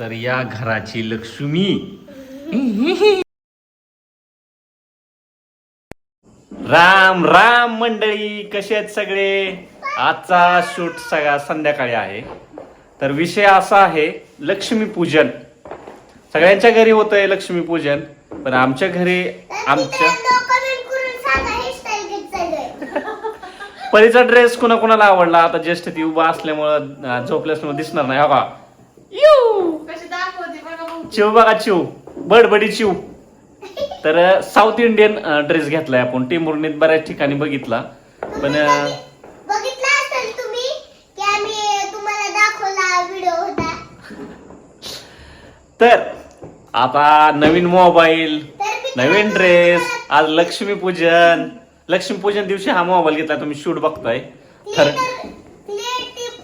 तर या घराची लक्ष्मी. राम राम मंडळी कसे आहेत सगळे? आजचा शूट सगळा संध्याकाळी आहे. तर विषय असा आहे लक्ष्मीपूजन सगळ्यांच्या घरी होत आहे लक्ष्मीपूजन पण आमच्या घरी आमच्या परीचा ड्रेस कुणा कुणाला आवडला? आता ज्येष्ठ ती उभा असल्यामुळं अं, झोपल्यामुळे दिसणार नाही हो का कशी दाखवते बघा भाऊ चिव बघा चिव. बडबडी चिव. तर साऊथ इंडियन ड्रेस घेतलाय आपण. टिमुर्नीत बऱ्याच ठिकाणी बघितला. पण तर आता नवीन मोबाईल नवीन ड्रेस आज लक्ष्मीपूजन. लक्ष्मीपूजन दिवशी हा मोबाईल घेतला तुम्ही शूट बघताय. तर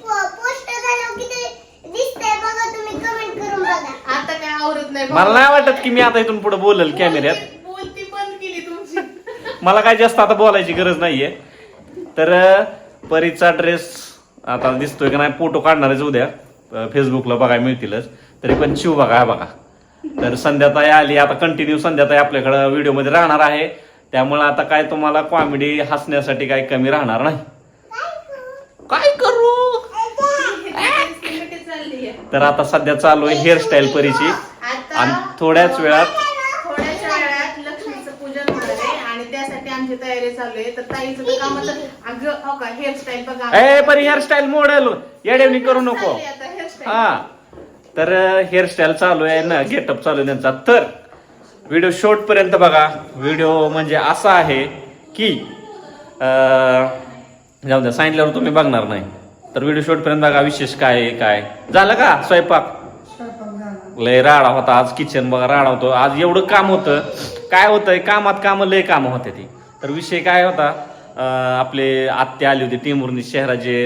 पोस्ट झालं की ते दिसतंय बघा तुम्ही कमेंट करून बघा आता काय आवरत नाही मला नाही वाटत की मी आता इथून पुढे बोलल कॅमेऱ्यात. बोलती बंद केली तुमची. मला काय जास्त आता बोलायची गरज नाहीये. तर अं, परीचा ड्रेस आता दिसतोय का नाही फोटो काढणारच उद्या. अं, फेसबुकला बघायला मिळतीलच. तरी पण शिव बघा हा बघा. तर संध्याताई आली आता कंटिन्यू संध्याताई आपल्याकडं व्हिडिओमध्ये राहणार आहे. त्यामुळे आता काय तुम्हाला कॉमेडी हसण्यासाठी काय कमी राहणार नाही. काय करू? चालली तर आता सध्या चालू आहे हेअरस्टाईल परीची. आणि थोड्याच वेळात. थोड्याशा वेळात लक्ष्मीचं पूजन होणार आहे आणि त्यासाठी आमची तयारी चालू आहे. तर ताईचं तर कामाचं अगं हो का हेअरस्टाईल बघा. ए हेअरस्टाईल मॉडेल येडेवणी करू नको. चालली आता हेअरस्टाईल हा. तर हेअरस्टाईल चालू आहे ना गेटअप चालू आहे त्यांचा. तर व्हिडिओ शॉर्ट पर्यंत बघा. व्हिडिओ म्हणजे असा आहे की अं, जाऊ द्या सांगितल्यावर तुम्ही बघणार नाही. तर व्हिडिओ शॉर्ट पर्यंत बघा विशेष काय आहे काय. झालं का? स्वयंपाक? लय राडा होता आज किचन बघा राडा होतो. आज एवढं काम होतं. काय होतंय? कामात काम लय काम होते ती. तर विषय काय होता? आपले आत्या आली होती टिमुर्नी शहराचे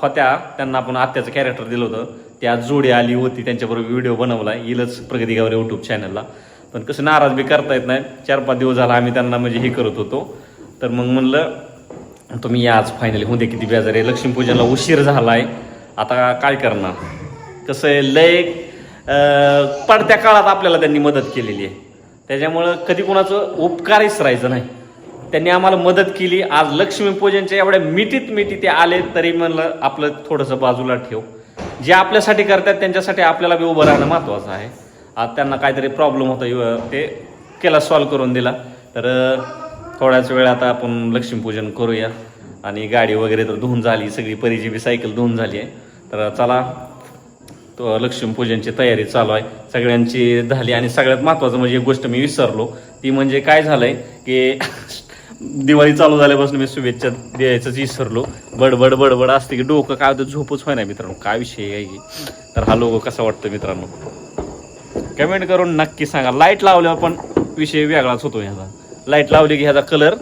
होत्या त्यांना आपण आत्याचं कॅरेक्टर दिलं होतं. त्या आज जोडी आली होती त्यांच्याबरोबर व्हिडिओ बनवला येईलच प्रगती गावरे युट्यूब चॅनलला पण कसं नाराज बी करता येत नाही. चार पाच दिवस झाला आम्ही त्यांना म्हणजे हे करत होतो. तर मग म्हणलं तुम्ही या आज फायनली होते किती बेजार आहे. लक्ष्मीपूजनला उशीर आहे आता काय करणार? कसं आहे लय पडत्या काळात आपल्याला त्यांनी मदत केलेली आहे. त्याच्यामुळं कधी कोणाचं उपकारच राहायचं नाही. त्यांनी आम्हाला मदत केली. आज लक्ष्मीपूजनच्या एवढ्या मिठीत मिठी ते आले तरी म्हणलं आपलं थोडंसं बाजूला ठेव. जे आपल्यासाठी करतात त्यांच्यासाठी आपल्याला बी उभं राहणं महत्त्वाचं आहे. आज त्यांना काहीतरी प्रॉब्लेम होता ते केला सॉल्व करून दिला. तर थोड्याच वेळ आता आपण लक्ष्मीपूजन करूया. आणि गाडी वगैरे तर धुवून झाली सगळी परीची बी सायकल धुवून झाली आहे. तर चला तो लक्ष्मीपूजनची तयारी चालू आहे. सगळ्यांची झाली आणि सगळ्यात महत्त्वाचं म्हणजे एक गोष्ट मी विसरलो. ती म्हणजे काय झालंय की दिवाळी चालू झाल्यापासून मी शुभेच्छा द्यायचंच विसरलो. बडबड बडबड असते की डोकं काय होतं झोपच होय ना मित्रांनो. काय विषय आहे की तर हा लोगो कसा वाटतो मित्रांनो? कमेंट करून नक्की सांगा. लाइट लावल्यावर पण विषय वेगळाच होतो ह्याचा. लाइट लावली की ह्याचा कलर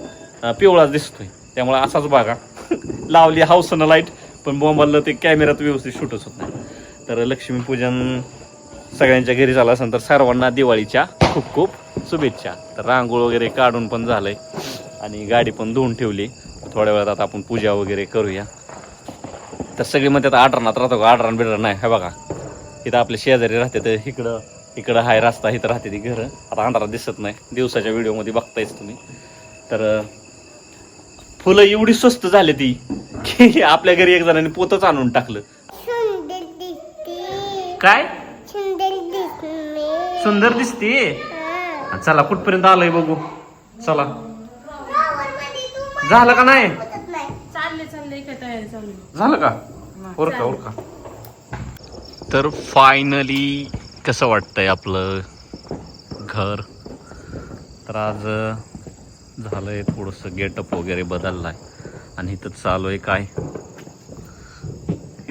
पिवळाच दिसतोय. त्यामुळे असाच बघा. लावली हाऊसनं लाइट पण बोंबललं ते कॅमेऱ्यात व्यवस्थित शूटच होत नाही. तर लक्ष्मीपूजन सगळ्यांच्या घरी झालं असेल तर सर्वांना दिवाळीच्या खूप खूप शुभेच्छा. तर रांगोळ वगैरे काढून पण झालंय. आणि गाडी पण धुवून ठेवली. थोड्या वेळात आता आपण पूजा वगैरे करूया. तर सगळी म्हणतात आडरणात राहतो का आडरण बिडरण नाही. हे बघा. इथं आपले शेजारी राहते तर इकडं इकडं हाय रस्ता इथं राहते ती घरं. आता अंधारात दिसत नाही. दिवसाच्या व्हिडिओमध्ये बघतायच तुम्ही. तर फुलं एवढी स्वस्त झाली ती की आपल्या घरी एक जणांनी पोतच आणून टाकलं. काय? सुंदर दिसते. सुंदर दिसते? चला कुठपर्यंत आलंय बघू. चला. झालं का नाही? चालले चालले काय तयारी चालू आहे? झालं का? ओरका ओरका तर फायनली कसं वाटतंय आपलं घर? तर आज झालंय थोडंसं गेटअप वगैरे बदललाय. आणि इथं चालू आहे काय?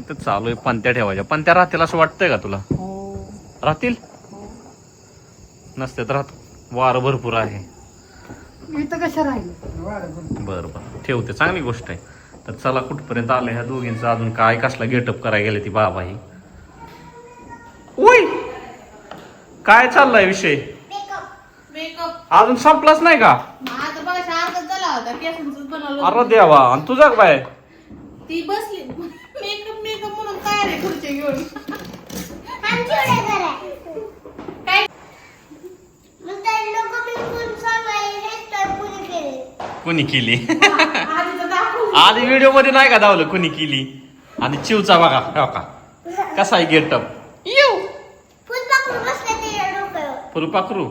इथं चालू आहे पंत्या ठेवायच्या. पंत्या राहतील असं वाटतंय का तुला? राहतील? नसत्यात राहत. वारं भरपूर आहे. इथं कशा राहील? बरं बरं. ठेवते. चांगली गोष्ट आहे. तर चला कुठपर्यंत आलं ह्या दोघींचं? अजून काय कसला गेटअप करायला गेले ती बाबा ही? काय चाललाय विषय? मेकअप अजून संपलाच नाही का? आता बघा शांतच झाला होता. केसांच बनवलं अरे देवा आणि तुझा काय? ती बसली. घेऊन. कुणी केली? आधी व्हिडिओमध्ये नाही का धावलं कुणी केली? आणि चिवचा बघा हो का? कसा आहे गेटअप फुलपाखरू?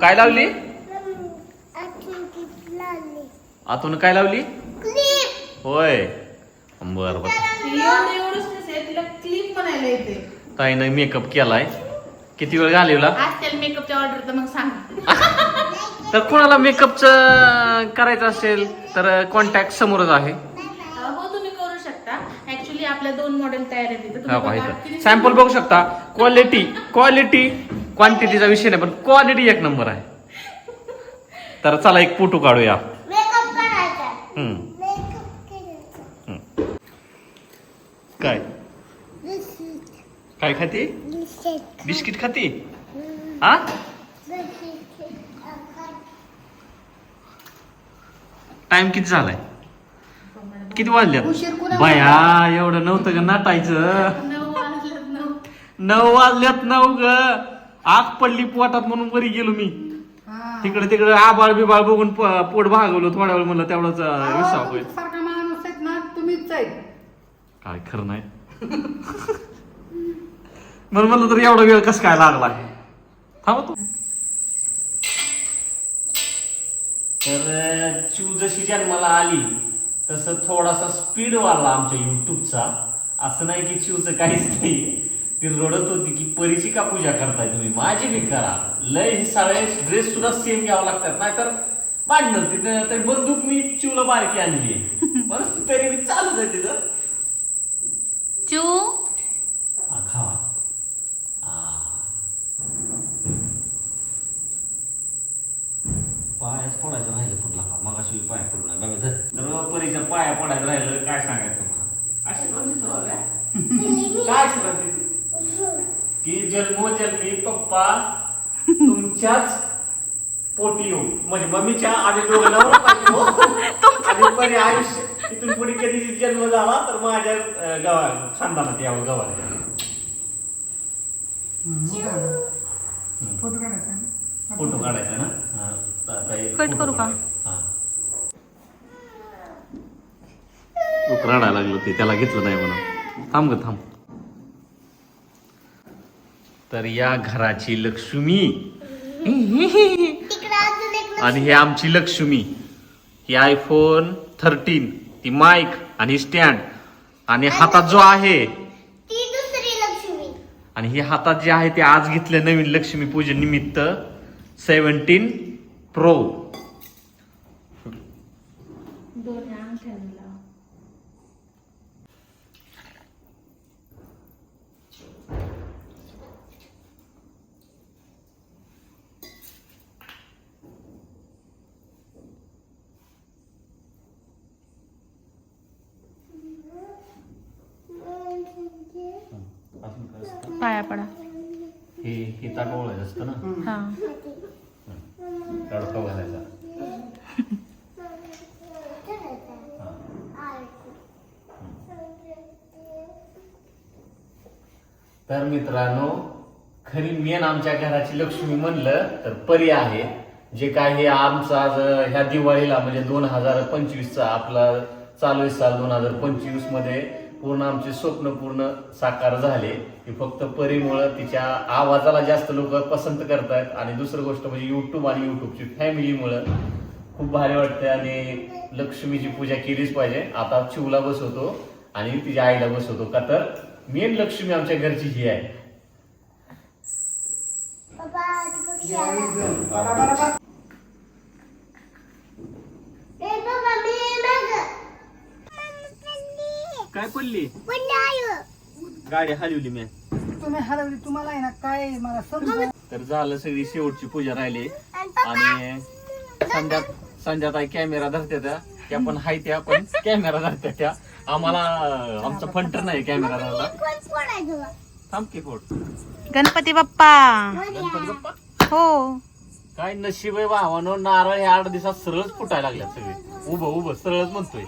काय लावली? आतून काय लावली? होय. बर बर. ताईनं मेकअप केलाय. किती वेळ घालवला? त्याला मेकअपच्या ऑर्डर तर मग सांग. तर कोणाला मेकअपचं करायचं असेल तर कॉन्टॅक्ट समोरच आहे. हो तुम्ही करू शकता. ऍक्च्युली आपल्या दोन मॉडेल तयार आहेत इथं. हा तुम्ही बघा, पाहिजे किती सॅम्पल बघू शकता. क्वालिटी क्वालिटी क्वांटिटीचा विषय नाही पण क्वालिटी एक नंबर आहे. तर चला एक फोटो काढूया. मेकअप करायचा हम्म, मेकअप करायचा हम्म. काय? बिस्किट. काय खाते? बिस्किट. बिस्किट खाते? हा? बिस्किट टाइम किती झालाय? किती वाजल्यात? बया एवढं नव्हतं का नाटायचं? नऊ वाजल्यात नऊ. ग. आग पडली पोटात म्हणून वरी गेलो मी. तिकडे तिकडे आबाळ बिबाळ बघून प- पोट भागवलं थोड्या वेळ म्हणलं तेवढंच विसावा होईल काय खरं नाही. म्हणून म्हणलं तर एवढा वेळ कस काय लागला थांबा तू. तर चिव जशी जन्माला आली तसं थोडासा स्पीड वाढला आमच्या युट्यूबचा असं नाही की चिवचं काहीच नाही. ती रडत होती की परीची का पूजा करताय तुम्ही. माझी बी करा. लय हे सगळे ड्रेस सुद्धा सेम घ्यावं लागतात. नाहीतर भांडणं तिथं बंदूक मी चिवला बारकी आणली. बरं तरी मी चालूच आहे तिथं. चू हा, खावा आ. पायाच पडायचं राहिलं फुटला का मगाशी पाया पडू नाही बघा धर. तर परीच्या पाया पडायचं राहिलं काय सांगायचं तुम्हाला आशीर्वाद देतो बघा. काय आशीर्वाद देते की जन्मोजन्मी पप्पा तुमच्याच पोटी येऊ म्हणजे मम्मीच्या आधी दोघं नवरा. आणि परी आयुष्य इथून पुढे कधी जन्म झाला तर माझ्या अं, गावा खानदानात यावं गावाला झालं. फोटो काढायचा ना? फोटो काढायचा ना हा, कट करू का? काढायचा. हा. खूप रडायला लागलं ते त्याला घेतलं नाही म्हणून थांब ग थांब तर या घराची लक्ष्मी तिकडे अजून एक आणि ही आमची लक्ष्मी ही आयफोन थर्टीन ती माईक आणि स्टँड आणि हातात जो आहे ती दुसरी लक्ष्मी. आणि ही हातात जे आहे ते आज घेतलं नवीन लक्ष्मी पूजन निमित्त सेव्हन्टीन प्रो. दोन्ही अंगठ्यांना पाया पडा. हे हे ताट ओळखायचं असतं ना? हा. तडका घालायचा तर मित्रांनो खरी मेन आमच्या घराची लक्ष्मी म्हणलं तर परी आहे. जे काय हे आमचं आज ह्या दिवाळीला म्हणजे दोन हजार पंचवीसचा आपला चालू आहे साल दोन हजार पंचवीसमध्ये पूर्ण आमचे स्वप्न पूर्ण साकार झाले. की फक्त परीमुळं तिच्या आवाजाला जास्त लोक पसंत करतायत आणि दुसरं गोष्ट म्हणजे युट्यूब आणि युट्यूबची फॅमिलीमुळं खूप भारी वाटते आणि लक्ष्मीची पूजा केलीच पाहिजे. आता चिवला बसवतो आणि तिच्या आईला बसवतो. का तर मेन लक्ष्मी आमच्या घरची ही आहे बाबा ती पक्षी या, आला. इथं. बरा, बरा, बरा. ए बाबा मी मागं. काय पडली. गाडी हलवली मी. तुम्ही हरवली तुम्हाला आहे ना काय मला समजा तर झालं सगळी शेवटची पूजा राहिली. आणि संध्या संध्याताई कॅमेरा धरते त्या. त्या पण हाय त्या पण कॅमेरा धरते त्या. आम्हाला आमचा फंटर नाही कॅमेरा धरला? थांब की फोड. गणपती बाप्पा. गणपती बाप्पा? हो. काय नशीब आहे भावानो नारळ हे आठ दिवसात सरळच फुटायला लागल्यात सगळे. उभं उभं सरळच म्हणतोय.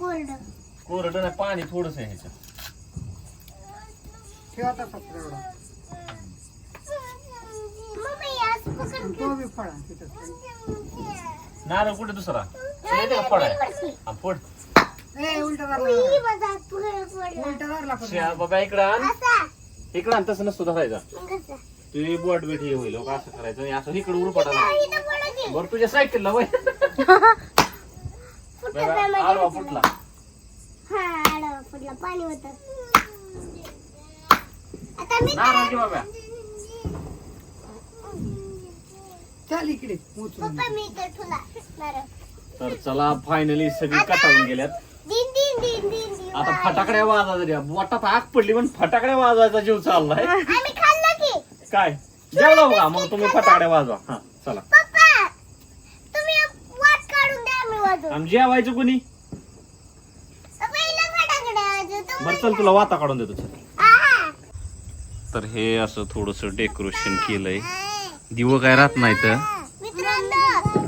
कोरडं. कोरडं नाही पाणी थोडस आहे ह्याच्यात. ठेवा तसा एवढा. मम्मी, या पकड तो बी फळा तिथं. नारळ कुठे दुसरा? आहे हा, फोड. ए उलटा पडला. उलटा पण श्या, बाबा इकडं आण. असा. इकडं आण तसं नसतो धरायचा. मग असा. तुझी बोट बीट हे होईल हो का असं करायचं. आणि असं इकडे उडू पडायला इथं- इथं पडा की. बरं तुझ्या सायकलला वय फुटत बघा, नाही माझ्या आडवा हाताला. फुटला. हा आडवा फुटला. पाणी होत. आता मी नारळ घे बाबा चल इकडे उचलून पप्पा मी इथं ठुला नारळ. तर चला फायनली सगळी कटाळून गेल्यात. दिन दिन दिन दिन दिन. आता फटाकड्या वाजवायच्या वाटात आग पडली पण फटाकड्या वाजवायचा जीव चाललाय. आम्ही खाल्लं की. काय? जेवला बघा मग तुम्ही फटाकड्या वाजवा. हा चला पप्पा तुम्ही वाट काढून द्या आम्ही जेवायचं कोणी? पहिलं फटाकडे बरं चल तुला वाता काढून देतो चल. आहा. तर हे असं थोडस डेकोरेशन केलंय. दिव काय राहत नाही तर मित्रांनो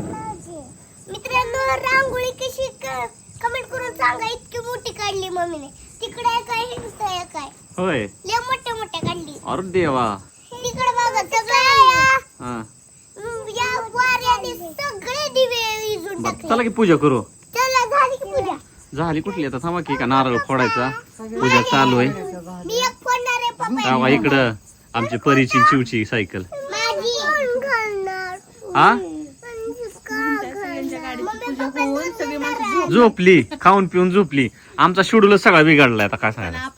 मित्रांनो रांगोळी कशी कमेंट करून सांगा. इतकी मोठी काढली मम्मीने. तिकडे काय हिंडतोय काय? होय. लय मोठ्या मोठ्या काढली. अरे देवा. तिकडे बघा सगळ्या हा. बरं, चला की पूजा करू. चला झाली की पूजा. झाली कुठली आता? थांबा की का नारळ फोडायचा. पूजा चालू आहे. मी एक फोडणार आहे पप्पा. तेव्हा इकडं? आमची परीची चिवची सायकल. माझी घालणार. हा झोपली. खाऊन पिऊन झोपली. आमचा शेड्यूलच सगळा बिघडलाय आता काय सांगायला